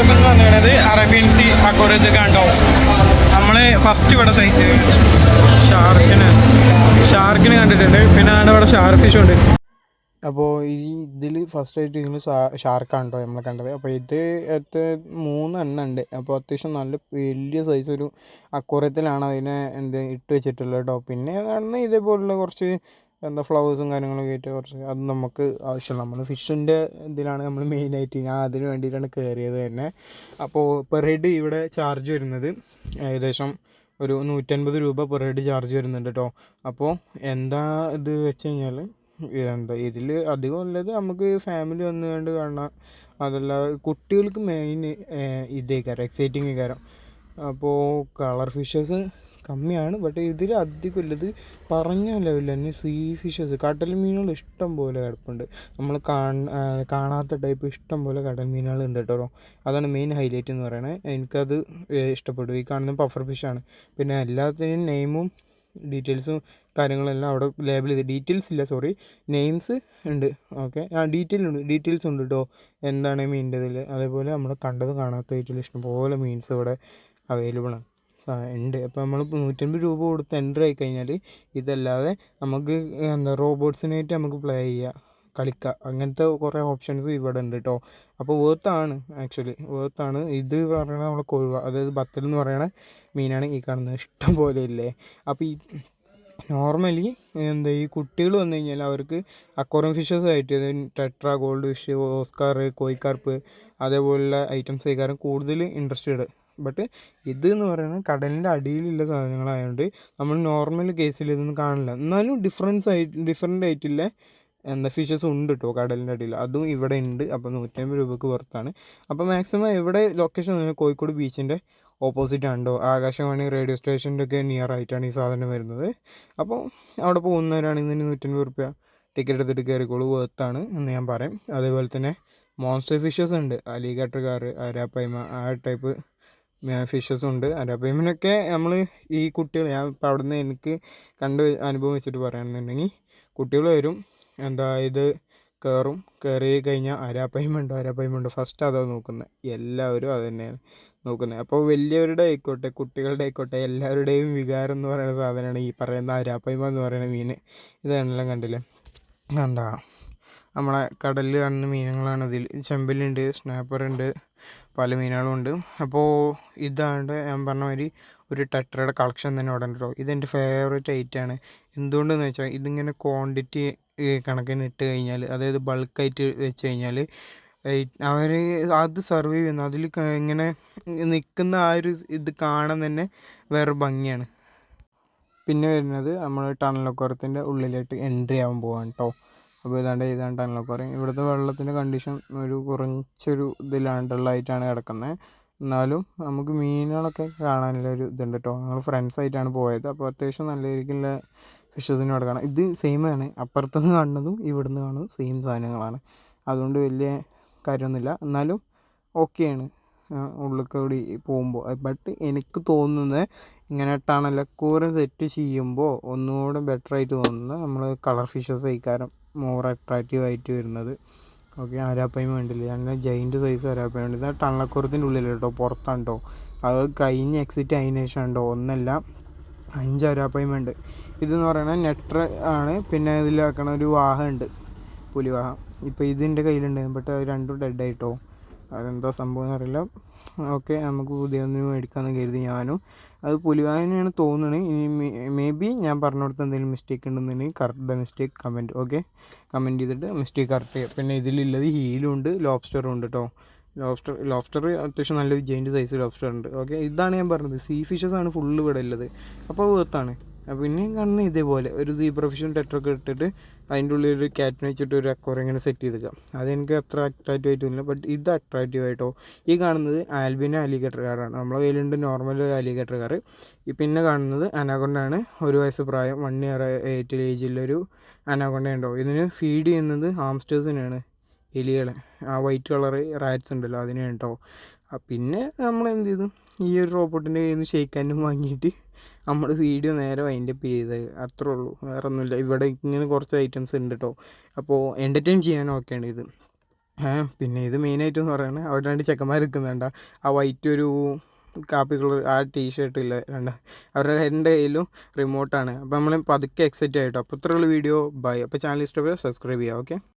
വാട്സപ്പിൽ എന്ന് പറയുന്നത് അറേബ്യൻ സി അക്കോറേജ് കണ്ടോ നമ്മൾ ഫസ്റ്റ് ഇവിടെ സൈറ്റ് ഷാർക്കിന് ഷാർക്കിന് കണ്ടിട്ടുണ്ട്. പിന്നെ അവിടെ ഇവിടെ ഷാർക്ക് ഫിഷ് ഉണ്ട്. അപ്പോൾ ഈ ഇതിൽ ഫസ്റ്റ് ആയിട്ട് ഇതിൽ ഷാർക്കാണ് നമ്മൾ കണ്ടത്. അപ്പോൾ ഇത് മൂന്ന് മൂന്നെണ്ണം ഉണ്ട്. അപ്പോൾ അത്യാവശ്യം നല്ല വലിയ സൈസ് ഒരു അക്കൂറത്തിലാണ് അതിനെ എന്ത് ഇട്ട് വെച്ചിട്ടുള്ളത് കേട്ടോ പിന്നെ കാണുന്ന ഇതേപോലുള്ള കുറച്ച് എന്താ ഫ്ലവേഴ്സും കാര്യങ്ങളൊക്കെ ആയിട്ട് കുറച്ച് അത് നമുക്ക് ആവശ്യമുള്ള നമ്മൾ ഫിഷിന്റെ ഇതിലാണ് നമ്മൾ മെയിനായിട്ട് ഞാൻ അതിന് വേണ്ടിയിട്ടാണ് കയറിയത് തന്നെ. അപ്പോൾ പെർ ഹെഡ് ഇവിടെ ചാർജ് വരുന്നത് ഏകദേശം ഒരു നൂറ്റൻപത് രൂപ പെർ ഹെഡ് ചാർജ് വരുന്നുണ്ട് കേട്ടോ അപ്പോൾ എന്താ ഇത് വെച്ച് കഴിഞ്ഞാൽ എന്താ ഇതിൽ അധികം ഉള്ളത് നമുക്ക് ഫാമിലി വന്നു കണ്ട് കാണാം അതല്ല കുട്ടികൾക്ക് മെയിൻ ഇതേക്കാരം എക്സൈറ്റിംഗ് കാരം അപ്പോൾ കളർ ഫിഷസ് കമ്മിയാണ്. ബട്ട് ഇതിൽ അധികം ഉള്ളത് പറഞ്ഞ ലെവലിൽ തന്നെ സീ ഫിഷസ് കടൽ മീനുകൾ ഇഷ്ടം പോലെ കിടപ്പുണ്ട്. നമ്മൾ കാണാത്ത ടൈപ്പ് ഇഷ്ടം പോലെ കടൽ മീനുകൾ ഉണ്ട് കേട്ടോ. അതാണ് മെയിൻ ഹൈലൈറ്റ് എന്ന് പറയുന്നത് എനിക്കത് ഇഷ്ടപ്പെട്ടു. ഈ കാണുന്ന പഫർ ഫിഷാണ് പിന്നെ എല്ലാത്തിനും നെയിമും ഡീറ്റെയിൽസും കാര്യങ്ങളെല്ലാം അവിടെ ലേബിൾ ചെയ്ത് ഡീറ്റെയിൽസ് ഇല്ല സോറി നെയിംസ് ഉണ്ട്. ഓക്കെ ആ ഡീറ്റെയിൽ ഉണ്ട്. ഡീറ്റെയിൽസ് ഉണ്ട് കേട്ടോ എന്താണ് മീനിന്റെ ഇതിൽ അതേപോലെ നമ്മൾ കണ്ടത് കാണാത്ത ഡീറ്റെയിൽ ഇഷ്ടംപോലെ മീൻസ് ഇവിടെ അവൈലബിൾ ആണ്. ഉണ്ട്. അപ്പോൾ നമ്മൾ നൂറ്റമ്പത് രൂപ കൊടുത്ത് എന്റർ ആയി കഴിഞ്ഞാൽ ഇതല്ലാതെ നമുക്ക് എന്താ റോബോട്ട്സിനായിട്ട് നമുക്ക് പ്ലേ ചെയ്യാം കളിക്കുക അങ്ങനത്തെ കുറേ ഓപ്ഷൻസ് ഇവിടെ ഉണ്ട് കേട്ടോ അപ്പോൾ വേർത്താണ് ആക്ച്വലി വേർത്താണ് ഇത് പറയുന്നത് നമ്മൾ കൊഴുവ. അതായത് ബത്തൽ എന്ന് പറയുന്ന മീനാണ് ഈ കാണുന്നത്. ഇഷ്ടം പോലെ ഇല്ലേ? അപ്പോൾ ഈ നോർമലി എന്താ ഈ കുട്ടികൾ വന്നു കഴിഞ്ഞാൽ അവർക്ക് അക്വറിയം ഫിഷസ് ആയിട്ട് tetra gold fish oscar koi carp അതേപോലുള്ള ഐറ്റംസ് ആയിക്കാരം കൂടുതൽ ഇൻട്രസ്റ്റഡ് ബട്ട് ഇത് എന്ന് പറയുന്നത് കടലിന്റെ അടിയിലുള്ള സാധനങ്ങളായതുകൊണ്ട് നമ്മൾ നോർമൽ കേസിൽ ഇതൊന്നും കാണില്ല. എന്നാലും ഡിഫറൻസ് ആയിട്ട് ഡിഫറെന്റ് ആയിട്ടുള്ള എന്താ ഫിഷസ് ഉണ്ട് കേട്ടോ കടലിന്റെ അടിയിൽ. അതും ഇവിടെ ഉണ്ട് അപ്പോൾ നൂറ്റമ്പത് രൂപക്ക് പുറത്താണ് അപ്പോൾ മാക്സിമം എവിടെ ലൊക്കേഷൻ കോഴിക്കോട് ബീച്ചിന്റെ ഓപ്പോസിറ്റ് ആണ്ടോ? ആകാശവാണി റേഡിയോ സ്റ്റേഷന്റെ ഒക്കെ നിയർ ആയിട്ടാണ് ഈ സാധനം വരുന്നത്. അപ്പോൾ അവിടെ പോകുന്നവരാണെങ്കിൽ തന്നെ നൂറ്റമ്പത് റുപ്യ ടിക്കറ്റ് എടുത്തിട്ട് കയറിക്കോളൂ വേർത്താണ് എന്ന് ഞാൻ പറയും. അതേപോലെ തന്നെ മോൺസ്റ്റർ ഫിഷസ് ഉണ്ട്. അലിഗട്ടർകാർ അരാപ്പൈമ ആ ടൈപ്പ് ഫിഷസ് ഉണ്ട്. അരാബിമിനൊക്കെ നമ്മൾ ഈ കുട്ടികൾ ഞാൻ ഇപ്പം അവിടെ നിന്ന് എനിക്ക് കണ്ട് അനുഭവം വെച്ചിട്ട് പറയുകയാണെന്നുണ്ടെങ്കിൽ കുട്ടികൾ വരും എന്താ ഇത് കയറും കയറി കഴിഞ്ഞാൽ അരാപ്പയ്മുണ്ടോ അരാപ്പയ്മുണ്ടോ ഫസ്റ്റ് അതാ നോക്കുന്നത് എല്ലാവരും അത് തന്നെയാണ് നോക്കുന്നത് അപ്പോൾ വലിയവരുടെ ആയിക്കോട്ടെ കുട്ടികളുടെ ആയിക്കോട്ടെ എല്ലാവരുടെയും വികാരം എന്ന് പറയുന്ന സാധനമാണ് ഈ പറയുന്ന അരാപ്പയ്മ എന്ന് പറയുന്ന മീൻ ഇതാണെല്ലാം കണ്ടില്ലേ എന്താ നമ്മളെ കടലിൽ കാണുന്ന മീനുകളാണ് ഇതിൽ ചെമ്പലുണ്ട് സ്നാപ്പറുണ്ട് പല മീനുകളും ഉണ്ട്. അപ്പോൾ ഇതാണ്ട് ഞാൻ പറഞ്ഞ മാതിരി ഒരു ടെട്രയുടെ കളക്ഷൻ തന്നെ ഇവിടെ ഉണ്ട് കേട്ടോ ഇതെന്റെ ഫേവറേറ്റ് ഐറ്റമാണ് എന്തുകൊണ്ടെന്ന് വെച്ചാൽ ഇതിങ്ങനെ ക്വാണ്ടിറ്റി കണക്കിന് ഇട്ട് കഴിഞ്ഞാൽ അതായത് ബൾക്കായിട്ട് വെച്ച് കഴിഞ്ഞാൽ അവർ അത് സർവൈവ് ചെയ്യുന്നു അതിൽ ഇങ്ങനെ നിൽക്കുന്ന ആ ഒരു ഇത് കാണാൻ തന്നെ വേറെ ഭംഗിയാണ്. പിന്നെ വരുന്നത് നമ്മൾ ടണലക്കുറത്തിന്റെ ഉള്ളിലോട്ട് എൻട്രി ആവാൻ പോവാണ് കേട്ടോ അപ്പോൾ ഇതാണ്ട് ഇതാണ് ടണലക്കുറം ഇവിടുത്തെ വെള്ളത്തിന്റെ കണ്ടീഷൻ ഒരു കുറച്ചൊരു ഇതിലാണ്ടുള്ളതായിട്ടാണ് കിടക്കുന്നത്. എന്നാലും നമുക്ക് മീനുകളൊക്കെ കാണാനുള്ള ഒരു ഇതുണ്ട് കേട്ടോ. ഞങ്ങൾ ഫ്രണ്ട്സായിട്ടാണ് പോയത്. അപ്പോൾ അത്യാവശ്യം നല്ല രീതിക്കുള്ള ഫിഷസിനും അവിടെ കാണാം. ഇത് സെയിം ആണ്. അപ്പുറത്തുനിന്ന് കാണുന്നതും ഇവിടുന്ന് കാണുന്നതും സെയിം സാധനങ്ങളാണ്. അതുകൊണ്ട് വലിയ കാര്യമൊന്നുമില്ല. എന്നാലും ഓക്കെയാണ് ഉള്ളിൽ കൂടി പോകുമ്പോൾ. ബട്ട് എനിക്ക് തോന്നുന്നത് ഇങ്ങനെ ടണലക്കൂരം സെറ്റ് ചെയ്യുമ്പോൾ ഒന്നുകൂടെ ബെറ്റർ ആയിട്ട് തോന്നുന്നത് നമ്മൾ കളർ ഫിഷസ് കഴിക്കാരം മോർ അട്രാക്റ്റീവ് ആയിട്ട് വരുന്നത്. ഓക്കെ അരാപ്പയും വേണ്ടില്ല അങ്ങനെ ജയിന്റ് സൈസ് അരാപ്പയും വേണ്ടി ഇത് ടണലക്കുറത്തിന്റെ ഉള്ളിൽ കേട്ടോ പുറത്താണ് അത് കഴിഞ്ഞ് എക്സിറ്റ് അതിന് ശേഷം ഉണ്ടോ ഒന്നല്ല അഞ്ച് അരാപ്പയും ഉണ്ട്. ഇതെന്ന് പറയുന്നത് നെട്ര ആണ്. പിന്നെ ഇതിലാക്കണ ഒരു വാഹം ഉണ്ട്. പുലിവാഹം. ഇപ്പോൾ ഇതിന്റെ കയ്യിലുണ്ടായിരുന്നു ബട്ട് രണ്ടും ഡെഡ് ആയിട്ടോ? അതെന്താ സംഭവം എന്നറിയില്ല. ഓക്കെ നമുക്ക് പുതിയ ഒന്ന് മേടിക്കാമെന്ന് കരുതി ഞാനും. അത് പുലിവായനാണ് തോന്നുന്നത് ഇനി മേ ബി ഞാൻ പറഞ്ഞു കൊടുത്ത എന്തെങ്കിലും മിസ്റ്റേക്ക് ഉണ്ടെന്നുണ്ടെങ്കിൽ correct the mistake comment okay comment ചെയ്തിട്ട് മിസ്റ്റേക്ക് കറക്റ്റ് ചെയ്യുക. പിന്നെ ഇതിലുള്ളത് ഹീലും ഉണ്ട് ലോബ്സ്റ്ററും ഉണ്ട് കേട്ടോ ലോബ്സ്റ്റർ ലോബ്സ്റ്റർ അത്യാവശ്യം നല്ലൊരു ജെയിന്റ് സൈസ് ലോബ്സ്റ്റർ ഉണ്ട് ഓക്കെ ഇതാണ് ഞാൻ പറഞ്ഞത്. സീ ഫിഷസ് ആണ് ഫുള്ള് ഇവിടെ ഉള്ളത്. അപ്പോൾ വേർത്താണ് പിന്നെയും കാണുന്നത് ഇതേപോലെ. ഒരു സീബ്ര ഫിഷും ടെട്രൊക്കെ ഇട്ടിട്ട് അതിന്റെ ഉള്ളിൽ ഒരു ക്യാറ്റിനെ വെച്ചിട്ട് ഒരു അക്വറിയം ഇങ്ങനെ സെറ്റ് ചെയ്തേക്കാം അതെനിക്ക് അത്ര അട്രാക്റ്റീവ് ആയിട്ടില്ല ബട്ട് ഇത് അട്രാക്റ്റീവ് ആയിട്ടോ? ഈ കാണുന്നത് ആൽബിന അലിഗേറ്റർ കാറാണ് നമ്മളെ കയ്യിലുണ്ട് നോർമൽ അലിഗേറ്റർ കാർ പിന്നെ കാണുന്നത് അനാകൊണ്ടാണ് ഒരു വയസ്സ് പ്രായം വൺ ഇയർ എയ്റ്റ് ഏജിലൊരു അനാകൊണ്ട ഉണ്ടോ ഇതിന് ഫീഡ് ചെയ്യുന്നത് ഹാംസ്റ്റേഴ്സിനാണ് എലികളെ. ആ വൈറ്റ് കളർ റാറ്റ്സ് ഉണ്ടല്ലോ അതിനെ കേട്ടോ പിന്നെ നമ്മൾ എന്ത് ചെയ്തു? ഈ ഒരു റോബോട്ടിന്റെ കയ്യിൽ നിന്ന് ഷെയ്ക്കാനും വാങ്ങിയിട്ട് നമ്മൾ വീഡിയോ നേരെ വൈൻഡപ്പ് ചെയ്ത്. അത്രേ ഉള്ളൂ വേറെ ഒന്നുമില്ല ഇവിടെ ഇങ്ങനെ കുറച്ച് ഐറ്റംസ് ഉണ്ട് കേട്ടോ അപ്പോൾ എന്റർടൈൻ ചെയ്യാൻ ഓക്കെയാണ് ഇത്. പിന്നെ ഇത് മെയിനായിട്ട് എന്ന് പറയുന്നത് അവിടെ രണ്ട് ചെക്കന്മാർ നിൽക്കുന്നുണ്ട് ആ വൈറ്റ് ഒരു കാപ്പി കളർ ആ ടീഷർട്ട് ഇല്ല രണ്ട്. അവരുടെ എന്റെ കയ്യിലും റിമോട്ടാണ് അപ്പോൾ നമ്മൾ പതുക്കെ എക്സൈറ്റ് ആയിട്ടോ അപ്പോൾ ഇത്രയുള്ള വീഡിയോ ബൈ അപ്പോൾ ചാനൽ ഇഷ്ടപ്പെടുക സബ്സ്ക്രൈബ് ചെയ്യുക ഓക്കെ